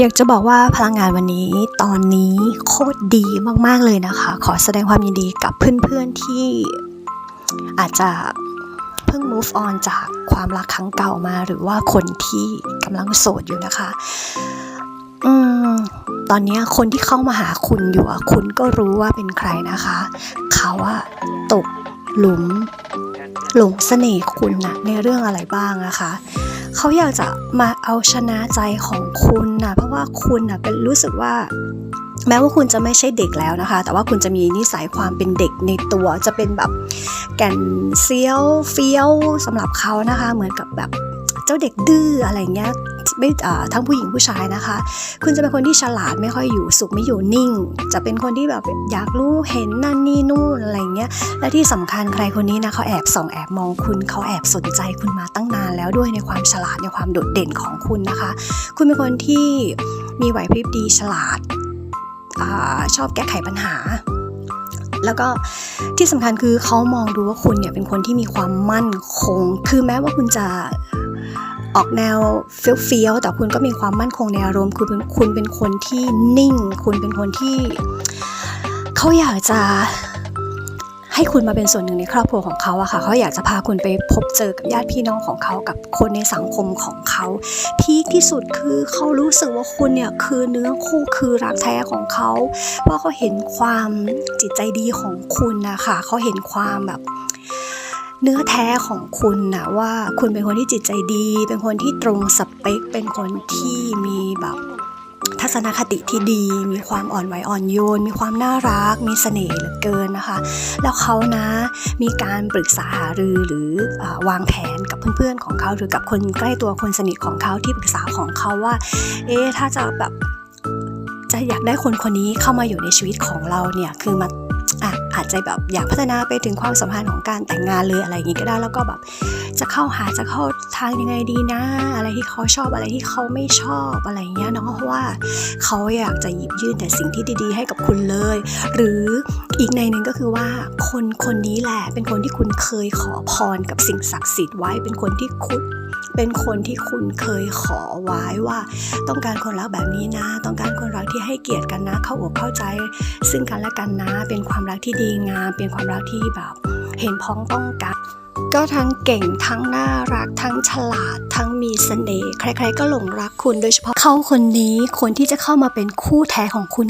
อยากจะบอกว่าพลังงานวันนี้ตอนนี้โคตรดีมากๆเลยนะคะ ขอแสดงความยินดีกับเพื่อนๆที่อาจจะเพิ่ง move on จากความรักครั้งเก่ามา หรือว่าคนที่กำลังโสดอยู่นะคะอืมตอนนี้คนที่เข้ามาหาคุณอยู่คุณก็รู้ว่าเป็นใครนะคะ เขาอะตกหลุมหลงเสน่ห์คุณนะในเรื่องอะไรบ้างนะคะ เขาอยากจะมาเอาชนะใจของคุณนะเพราะว่าคุณนะเป็นรู้สึกว่า แม้ว่าคุณจะไม่ใช่เด็กแล้วนะคะ แต่ว่าคุณจะมีนิสัยความเป็นเด็กในตัวจะเป็นแบบแก่นเซียวเฟี้ยวสำหรับเขานะคะ เหมือนกับแบบเจ้าเด็กดื้ออะไรเงี้ย ไม่ทั้งผู้หญิงผู้ชายนะคะ คุณจะเป็นคนที่ฉลาดไม่ค่อยอยู่สุขไม่อยู่นิ่ง จะเป็นคนที่แบบอยากรู้เห็นนั่นนี่นู่นอะไรเงี้ยและที่สำคัญใครคนนี้นะเขาแอบส่องแอบมองคุณเขาแอบสนใจคุณมาตั้งนานแล้วด้วยในความฉลาดในความโดดเด่นของคุณนะคะ คุณเป็นคนที่มีไหวพริบดีฉลาดอชอบแก้ไขปัญหา แล้วก็ที่สำคัญคือเขามองดูว่าคุณเนี่ยเป็นคนที่มีความมั่นคง คือแม้ว่าคุณจะ ออกแนวเฟี้ยวๆแต่คุณก็มีความมั่นคงในอารมณ์คือเป็นคุณเป็นคนที่นิ่ง คุณเป็นคนที่เขาอยากจะให้คุณมาเป็นส่วนหนึ่งในครอบครัวของเขาอะค่ะเขาอยากจะพาคุณไปพบเจอกับญาติพี่น้องของเขากับคนในสังคมของเขาพีคที่สุดคือเขารู้สึกว่าคุณเนี่ยคือเนื้อคู่คือรักแท้ของเขาเพราะเขาเห็นความจิตใจดีของคุณนะคะเขาเห็นความแบบ เนื้อแท้ของคุณนะว่าคุณเป็นคนที่จิตใจดี เป็นคนที่ตรงสเปค เป็นคนที่มีแบบทัศนคติที่ดี มีความอ่อนไหวอ่อนโยน มีความน่ารัก มีเสน่ห์เหลือเกินนะคะ แล้วเขานะมีการปรึกษาหารือหรืออวางแผนกับเพื่อนๆของเขาหรือกับคนใกล้ตัวคนสนิทของเขาที่ปรึกษาของเขาว่า เอ๊ะถ้าจะแบบจะอยากได้คนคนนี้เข้ามาอยู่ในชีวิตของเราเนี่ยคือมาอะ อาจจะแบบอยากพัฒนาไปถึงความสัมพันธ์ของการแต่งงานเลยอะไรอย่างงี้ก็ได้แล้วก็แบบจะเข้าหาจะเข้าทางยังไงดีนะ อะไรที่เขาชอบอะไรที่เขาไม่ชอบอะไรอย่างเงี้ยเนาะเพราะว่าเขาอยากจะหยิบยื่นแต่สิ่งที่ดีๆ ให้กับคุณเลย หรืออีกในหนึ่งก็คือว่าคนคนนี้แหละเป็นคนที่คุณเคยขอพรกับสิ่งศักดิ์สิทธิ์ไว้เป็นคนที่คุณเป็นคนที่คุณเคยขอไว้ว่า ต้องการคนรักแบบนี้นะ ต้องการคนรักที่ให้เกียรติกันนะ เข้าอกเข้าใจ ซึ่งกันและกันนะเป็นความรักที่ดีงาม เป็นความรักที่แบบ เห็นพ้องต้องกันก็ทั้งเก่งทั้งน่ารักทั้งฉลาด ทั้งมีเสน่ห์ใครๆก็หลงรักคุณโดยเฉพาะเขาคนนี้คนที่จะเข้ามาเป็นคู่แท้ของคุณ